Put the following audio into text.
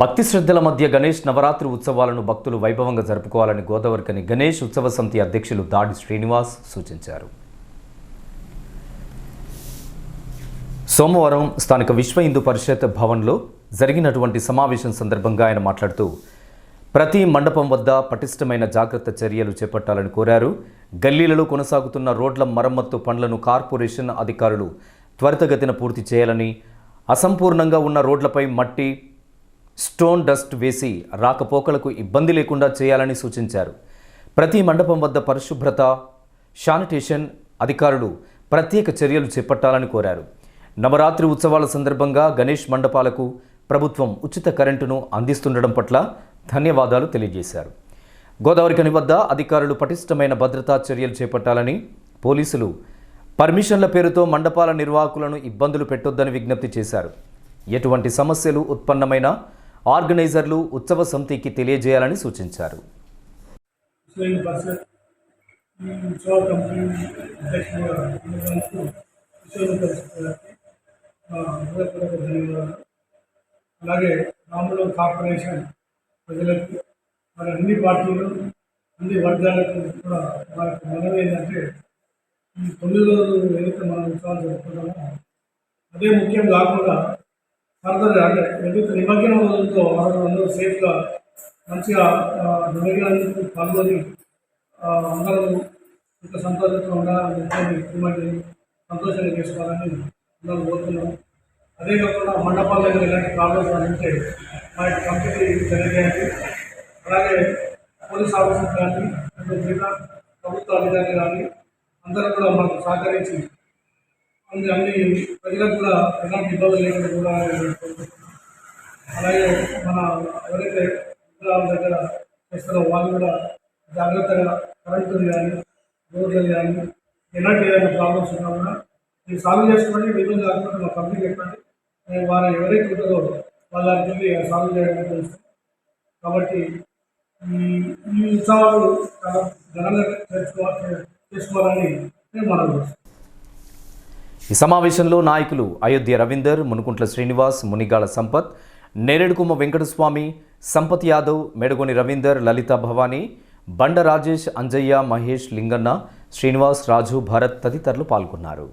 భక్తి శ్రద్ధల మధ్య గణేష్ నవరాత్రి ఉత్సవాలను భక్తులు వైభవంగా జరుపుకోవాలని గోదావరికని గణేష్ ఉత్సవ సమితి అధ్యక్షులు దాడి శ్రీనివాస్ సూచించారు. సోమవారం స్థానిక విశ్వ హిందూ పరిషత్ భవన్లో జరిగినటువంటి సమావేశం సందర్భంగా ఆయన మాట్లాడుతూ ప్రతి మండపం వద్ద పటిష్టమైన జాగ్రత్త చర్యలు చేపట్టాలని కోరారు. గల్లీలలో కొనసాగుతున్న రోడ్ల మరమ్మత్తు పనులను కార్పొరేషన్ అధికారులు త్వరితగతిన పూర్తి చేయాలని అసంపూర్ణంగా ఉన్న రోడ్లపై మట్టి స్టోన్ డస్ట్ వేసి రాకపోకలకు ఇబ్బంది లేకుండా చేయాలని సూచించారు. ప్రతి మండపం వద్ద పరిశుభ్రత శానిటేషన్ అధికారులు ప్రత్యేక చర్యలు చేపట్టాలని కోరారు. నవరాత్రి ఉత్సవాల సందర్భంగా గణేష్ మండపాలకు ప్రభుత్వం ఉచిత కరెంటును అందిస్తుండడం పట్ల ధన్యవాదాలు తెలియజేశారు. గోదావరి కని వద్ద అధికారులు పటిష్టమైన భద్రతా చర్యలు చేపట్టాలని పోలీసులు పర్మిషన్ల పేరుతో మండపాల నిర్వాహకులను ఇబ్బందులు పెట్టొద్దని విజ్ఞప్తి చేశారు. ఎటువంటి సమస్యలు ఉత్పన్నమైన ఆర్గనైజర్లు ఉత్సవ సమితికి తెలియజేయాలని సూచించారు. అలాగే రాములు కార్పొరేషన్ ప్రజలకు మరి అన్ని పార్టీలు అన్ని వర్గాలకు కూడా వారికి మనవి ఏంటంటే ఈ తొమ్మిది రోజులు ఏదైతే మనం ఉత్సవాలు జరుపుకుంటామో అదే ముఖ్యం కాకుండా ఫర్దర్ అంటే ఏదైతే నిమజ్జనం రోజులతో అందరూ సేఫ్గా మంచిగా ఆ, పాల్గొని అందరూ ఇంత సంతోషంగా ఉండాలని చెప్పి సంతోషంగా చేసుకోవాలని అందరూ కోరుతున్నాం. అదే కాకుండా మండపాల దగ్గర ఇలాంటి ప్రాబ్లమ్స్ అంటే మా యొక్క కంపెనీ తెలియజేయండి. అలాగే పోలీస్ ఆఫీసర్ కానీ అంటే మిగతా ప్రభుత్వ అధికారులు కానీ అందరూ కూడా మనకు సహకరించి కొన్ని అన్ని ప్రజలకు కూడా ఎలాంటి ఇబ్బంది లేకుండా కూడా అలాగే మన ఎవరైతే విగ్రహాల దగ్గర చేస్తారో వాళ్ళు కూడా జాగ్రత్తగా కరెంటులు కానీ రోడ్లు కానీ ఎలాంటి ఏదైనా ప్రాబ్లమ్స్ ఉన్నా కూడా మీరు సాల్వ్ చేసుకోండి. ఇబ్బంది కాకుండా మా కంపెనీ చెప్పండి. నేను వారు ఎవరైతే ఉంటారో వాళ్ళకి వెళ్ళి సాల్వ్ చేయడం తెలుసు కాబట్టి ఈ ఉత్సవాలు చాలా ఘనంగా చేసుకోవాలి చేసుకోవాలని నేను మనం ఈ సమావేశంలో నాయకులు అయోధ్య రవీందర్ మునుకుంట్ల శ్రీనివాస్ మునిగాల సంపత్ నేరేడుకుమ్మ వెంకటస్వామి సంపత్ యాదవ్ మెడగొని రవీందర్ లలిత భవానీ బండ రాజేష్ అంజయ్య మహేష్ లింగన్న శ్రీనివాస్ రాజు భరత్ తదితరులు పాల్గొన్నారు.